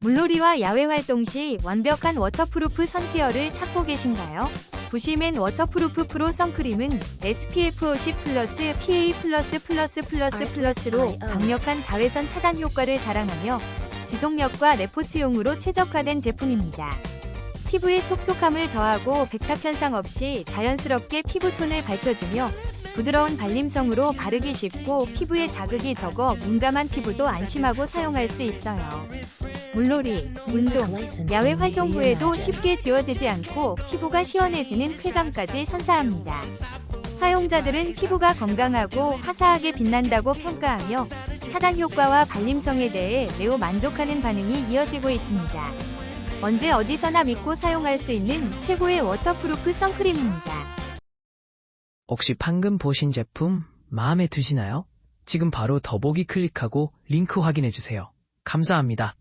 물놀이와 야외 활동 시 완벽한 워터프루프 선케어를 찾고 계신가요? 부시맨 워터프루프 프로 선크림은 SPF 50 플러스 PA 플러스 플러스 플러스 플러스로 강력한 자외선 차단 효과를 자랑하며 지속력과 레포츠용으로 최적화된 제품입니다. 피부에 촉촉함을 더하고 백탁 현상 없이 자연스럽게 피부톤을 밝혀주며 부드러운 발림성으로 바르기 쉽고 피부에 자극이 적어 민감한 피부도 안심하고 사용할 수 있어요. 물놀이, 운동, 야외 활동 후에도 쉽게 지워지지 않고 피부가 시원해지는 쾌감까지 선사합니다. 사용자들은 피부가 건강하고 화사하게 빛난다고 평가하며 차단 효과와 발림성에 대해 매우 만족하는 반응이 이어지고 있습니다. 언제 어디서나 믿고 사용할 수 있는 최고의 워터프루프 선크림입니다. 혹시 방금 보신 제품 마음에 드시나요? 지금 바로 더보기 클릭하고 링크 확인해주세요. 감사합니다.